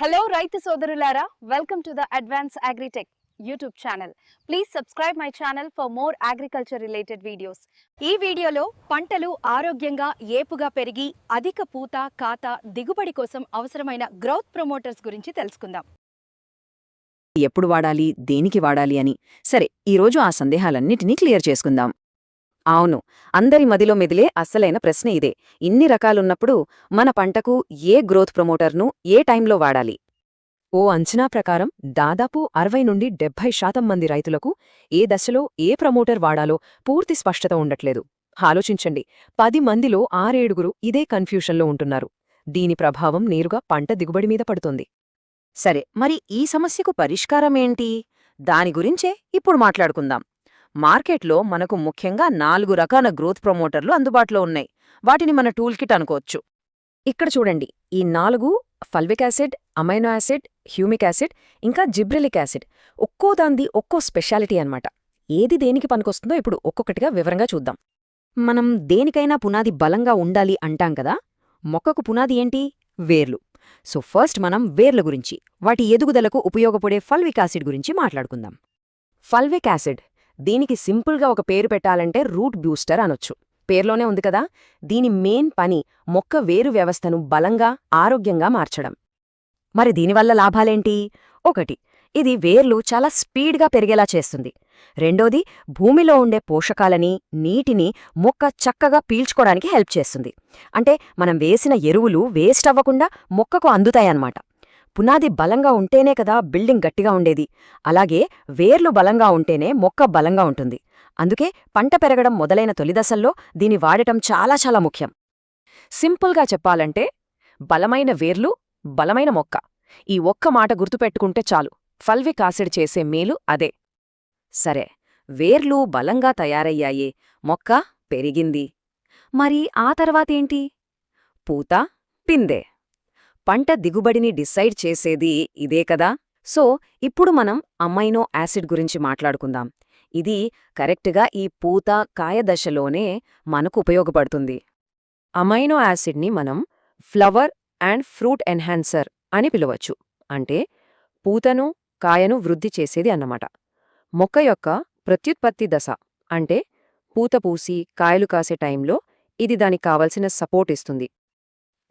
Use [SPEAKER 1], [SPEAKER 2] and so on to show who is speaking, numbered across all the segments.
[SPEAKER 1] Hello రైతు సోదరులారా welcome to the advance agritech YouTube channel please subscribe my channel for more agriculture related videos ఈ వీడియోలో పంటలు ఆరోగ్యంగా ఏపుగా పెరిగి అధిక పూత కాత దిగుబడి కోసం అవసరమైన గ్రోత్ ప్రమోటర్స్ గురించి తెలుసుకుందాం.
[SPEAKER 2] ఎప్పుడు వాడాలి దేనికి వాడాలి అని. సరే ఈరోజు ఆ సందేహాలన్నిటినీ క్లియర్ చేసుకుందాం. అవును. అందరి మదిలో మెదిలే అస్సలైన ప్రశ్న ఇదే. ఇన్ని రకాలున్నప్పుడు మన పంటకు ఏ గ్రోత్ ప్రమోటర్ను ఏ టైంలో వాడాలి?
[SPEAKER 3] ఓ అంచనా ప్రకారం దాదాపు అరవై నుండి డెబ్బై శాతం మంది రైతులకు ఏ దశలో ఏ ప్రమోటర్ వాడాలో పూర్తి స్పష్టత ఉండట్లేదు. ఆలోచించండి. పది మందిలో ఆరేడుగురు ఇదే కన్ఫ్యూషన్లో ఉంటున్నారు. దీని ప్రభావం నేరుగా పంట దిగుబడి మీద పడుతుంది.
[SPEAKER 2] సరే మరి ఈ సమస్యకు పరిష్కారమేంటి దాని గురించే ఇప్పుడు మాట్లాడుకుందాం. మార్కెట్లో మనకు ముఖ్యంగా నాలుగు రకాల గ్రోత్ ప్రమోటర్లు అందుబాటులో ఉన్నాయి. వాటిని మన టూల్ కిట్ అనుకోవచ్చు. ఇక్కడ చూడండి. ఈ నాలుగు fulvic acid amino acid humic acid ఇంకా జిబ్రిలిక్ యాసిడ్. ఒక్కో దాంది ఒక్కో స్పెషాలిటీ అన్నమాట. ఏది దేనికి పనికొస్తుందో ఇప్పుడు ఒక్కొక్కటిగా వివరంగా చూద్దాం. మనం దేనికైనా పునాది బలంగా ఉండాలి అంటాం కదా? మొక్కకు పునాది ఏంటి? వేర్లు. సో ఫస్ట్ మనం వేర్ల గురించి వాటి ఎదుగుదలకు ఉపయోగపడే ఫల్విక్ యాసిడ్ గురించి మాట్లాడుకుందాం. ఫల్విక్ యాసిడ్ దీనికి సింపుల్గా ఒక పేరు పెట్టాలంటే రూట్ బూస్టర్ అనొచ్చు. పేర్లోనే ఉంది కదా? దీని మెయిన్ పని మొక్క వేరు వ్యవస్థను బలంగా ఆరోగ్యంగా మార్చడం. మరి దీనివల్ల లాభాలేంటి? ఒకటి ఇది వేర్లు చాలా స్పీడ్గా పెరిగేలా చేస్తుంది. రెండోది భూమిలో ఉండే పోషకాలని నీటిని మొక్క చక్కగా పీల్చుకోవడానికి హెల్ప్ చేస్తుంది. అంటే మనం వేసిన ఎరువులు వేస్ట్ అవ్వకుండా మొక్కకు అందుతాయన్నమాట. పునాది బలంగా ఉంటేనే కదా బిల్డింగ్ గట్టిగా ఉండేది. అలాగే వేర్లు బలంగా ఉంటేనే మొక్క బలంగా ఉంటుంది. అందుకే పంట పెరగడం మొదలైన తొలిదశల్లో దీని వాడటం చాలా చాలా ముఖ్యం. సింపుల్గా చెప్పాలంటే బలమైన వేర్లు బలమైన మొక్క. ఈ ఒక్క మాట గుర్తుపెట్టుకుంటే చాలు. ఫల్విక్ ఆసిడ్ చేసే మేలు అదే. సరే వేర్లు బలంగా తయారయ్యాయే. మొక్క పెరిగింది. మరి ఆ తర్వాతేంటి పూత పిందే. పంట దిగుబడిని డిసైడ్ చేసేది ఇదే కదా? సో ఇప్పుడు మనం అమైనో యాసిడ్ గురించి మాట్లాడుకుందాం. ఇది కరెక్ట్గా ఈ పూత కాయ దశలోనే మనకు ఉపయోగపడుతుంది. అమైనో యాసిడ్ని మనం ఫ్లవర్ అండ్ ఫ్రూట్ ఎన్హాన్సర్ అని పిలవచ్చు. అంటే పూతను కాయను వృద్ధి చేసేది అన్నమాట. మొక్క యొక్క ప్రత్యుత్పత్తి దశ అంటే పూత పూసి కాయలు కాసే టైంలో ఇది దానికి కావలసిన సపోర్ట్ ఇస్తుంది.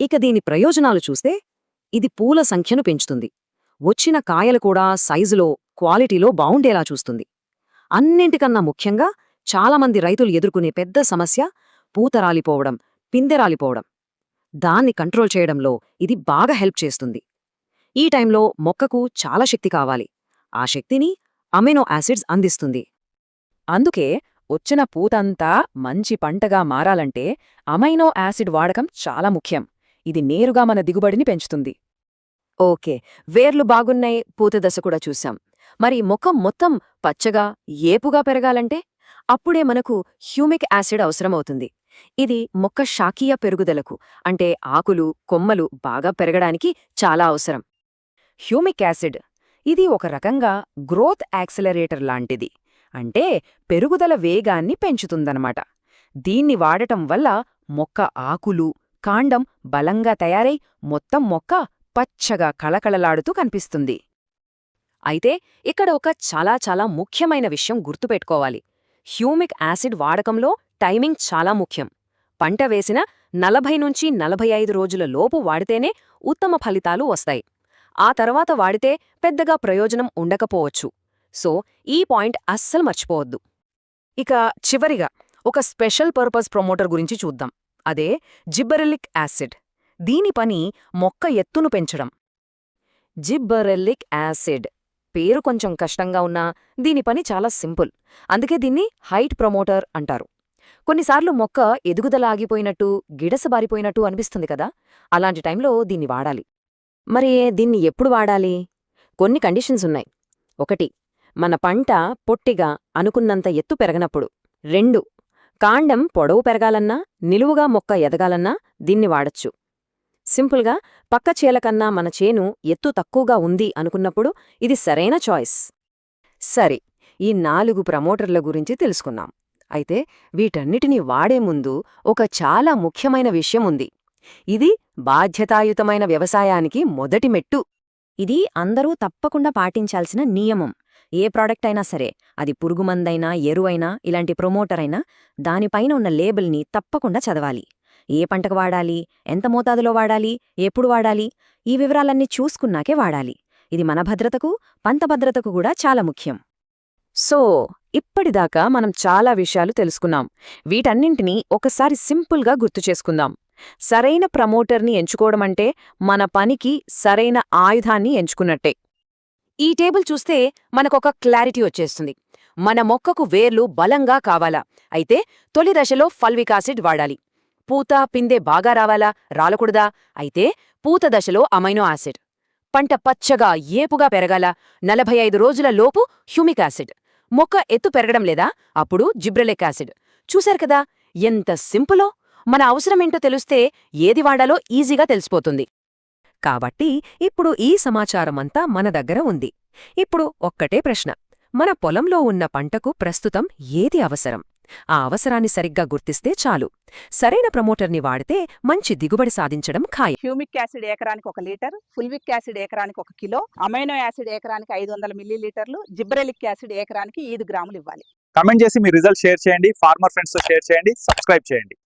[SPEAKER 2] ఇక దీని ప్రయోజనాలు చూస్తే ఇది పూల సంఖ్యను పెంచుతుంది. వచ్చిన కాయలు కూడా సైజులో క్వాలిటీలో బావుండేలా చూస్తుంది. అన్నింటికన్నా ముఖ్యంగా చాలామంది రైతులు ఎదుర్కొనే పెద్ద సమస్య పూత రాలిపోవడం దాన్ని కంట్రోల్ చేయడంలో ఇది బాగా హెల్ప్ చేస్తుంది. ఈ టైంలో మొక్కకు చాలా శక్తి కావాలి. ఆ శక్తిని అమెనో యాసిడ్స్ అందిస్తుంది. అందుకే వచ్చిన పూతంతా మంచి పంటగా మారాలంటే అమైనో యాసిడ్ వాడకం చాలా ముఖ్యం. ఇది నేరుగా మన దిగుబడిని పెంచుతుంది. ఓకే వేర్లు బాగున్నాయి పూత దశ కూడా చూశాం. మరి మొక్క మొత్తం పచ్చగా ఏపుగా పెరగాలంటే? అప్పుడే మనకు హ్యూమిక్ యాసిడ్ అవసరమవుతుంది. ఇది మొక్క శాకీయ పెరుగుదలకు అంటే ఆకులు కొమ్మలు బాగా పెరగడానికి చాలా అవసరం. హ్యూమిక్ యాసిడ్ ఇది ఒక రకంగా గ్రోత్ యాక్సిలరేటర్ లాంటిది అంటే పెరుగుదల వేగాన్ని పెంచుతుందనమాట దీన్ని వాడటం వల్ల మొక్క ఆకులు కాండం బలంగా తయారై మొత్తం మొక్క పచ్చగా కళకళలాడుతూ కనిపిస్తుంది. అయితే ఇక్కడ ఒక చాలా చాలా ముఖ్యమైన విషయం గుర్తుపెట్టుకోవాలి. హ్యూమిక్ యాసిడ్ వాడకంలో టైమింగ్ చాలా ముఖ్యం. పంట వేసిన నలభై నుంచి నలభై ఐదు రోజుల లోపు వాడితేనే ఉత్తమ ఫలితాలు వస్తాయి. ఆ తర్వాత వాడితే పెద్దగా ప్రయోజనం ఉండకపోవచ్చు. సో ఈ పాయింట్ అస్సలు మర్చిపోవద్దు. ఇక చివరిగా ఒక స్పెషల్ పర్పస్ ప్రమోటర్ గురించి చూద్దాం. అదే జిబ్బరెలిక్ యాసిడ్. దీని పని మొక్క ఎత్తును పెంచడం. Gibberellic acid. పేరు కొంచెం కష్టంగా ఉన్నా దీని పని చాలా సింపుల్. అందుకే దీన్ని హైట్ ప్రమోటర్ అంటారు. కొన్నిసార్లు మొక్క ఎదుగుదల ఆగిపోయినట్టు గిడసబారిపోయినట్టు అనిపిస్తుంది కదా? అలాంటి టైంలో దీన్ని వాడాలి. మరి దీన్ని ఎప్పుడు వాడాలి? కొన్ని కండిషన్స్ ఉన్నాయి. ఒకటి మన పంట పొట్టిగా అనుకున్నంత ఎత్తు పెరగనప్పుడు. రెండు కాండం పొడవు పెరగాలన్నా నిలువుగా మొక్క ఎదగాలన్నా దీన్ని వాడచ్చు. సింపుల్గా పక్క చేలకన్నా మన చేను ఎత్తు తక్కువగా ఉంది అనుకున్నప్పుడు ఇది సరైన చాయిస్. సరే ఈ నాలుగు ప్రమోటర్ల గురించి తెలుసుకున్నాం అయితే వీటన్నిటినీ వాడే ముందు ఒక చాలా ముఖ్యమైన విషయం ఉంది. ఇది బాధ్యతాయుతమైన వ్యవసాయానికి మొదటి మెట్టు. ఇది అందరూ తప్పకుండా పాటించాల్సిన నియమం. ఏ ప్రోడక్ట్ అయినా సరే అది పురుగుమందైనా ఎరువైనా ఇలాంటి ప్రొమోటర్ అయినా దానిపైన ఉన్న లేబుల్ని తప్పకుండా చదవాలి. ఏ పంటకు వాడాలి? ఎంత మోతాదులో వాడాలి? ఎప్పుడు వాడాలి? ఈ వివరాలన్నీ చూసుకున్నాకే వాడాలి. ఇది మన భద్రతకు పంత భద్రతకు కూడా చాలా ముఖ్యం.
[SPEAKER 3] సో ఇప్పటిదాకా మనం చాలా విషయాలు తెలుసుకున్నాం. వీటన్నింటినీ ఒకసారి సింపుల్గా గుర్తు చేసుకుందాం. సరైన ప్రమోటర్ని ఎంచుకోవడమంటే మన పనికి సరైన ఆయుధాన్ని ఎంచుకున్నట్టే.
[SPEAKER 2] ఈ టేబుల్ చూస్తే మనకొక క్లారిటీ వచ్చేస్తుంది. మన మొక్కకు వేర్లు బలంగా కావాలా? అయితే తొలి దశలో ఫల్విక్ యాసిడ్ వాడాలి. పూత పిందె బాగా రావాలా? రాలకూడదా? అయితే పూత దశలో అమైనో యాసిడ్ పంట పచ్చగా ఏపుగా పెరగాల? నలభై ఐదు రోజుల లోపు హ్యూమిక్ యాసిడ్ మొక్క ఎత్తు పెరగడం లేదా? అప్పుడు జిబ్రెలిక్ యాసిడ్ చూశారు కదా? ఎంత సింపులో! మన అవసరమేంటో తెలిస్తే ఏది వాడాలో ఈజీగా తెలిసిపోతుంది.
[SPEAKER 3] కాబట్టి ఇప్పుడు ఈ సమాచారమంతా మన దగ్గర ఉంది. ఇప్పుడు ఒక్కటే ప్రశ్న. మన పొలంలో ఉన్న పంటకు ప్రస్తుతం ఏది అవసరం? ఆ అవసరాన్ని సరిగ్గా గుర్తిస్తే చాలు. సరైన ప్రమోటర్ని వాడితే మంచి దిగుబడి సాధించడం ఖాయం.
[SPEAKER 4] హ్యూమిక్ యాసిడ్ ఎకరానికి ఒక లీటర్ ఫుల్విక్ యాసిడ్ ఎకరానికి ఒక కిలో అమైనో యాసిడ్ ఎకరానికి ఐదు వందల మిల్లీలీటర్లు జిబ్రెలిక్ యాసిడ్ ఎకరానికి ఐదు గ్రాములు ఇవ్వాలి.
[SPEAKER 5] కమెంట్ చేసి మీ రిజల్ట్ షేర్ చేయండి ఫార్మర్ ఫ్రెండ్స్తో షేర్ చేయండి సబ్స్క్రైబ్ చేయండి.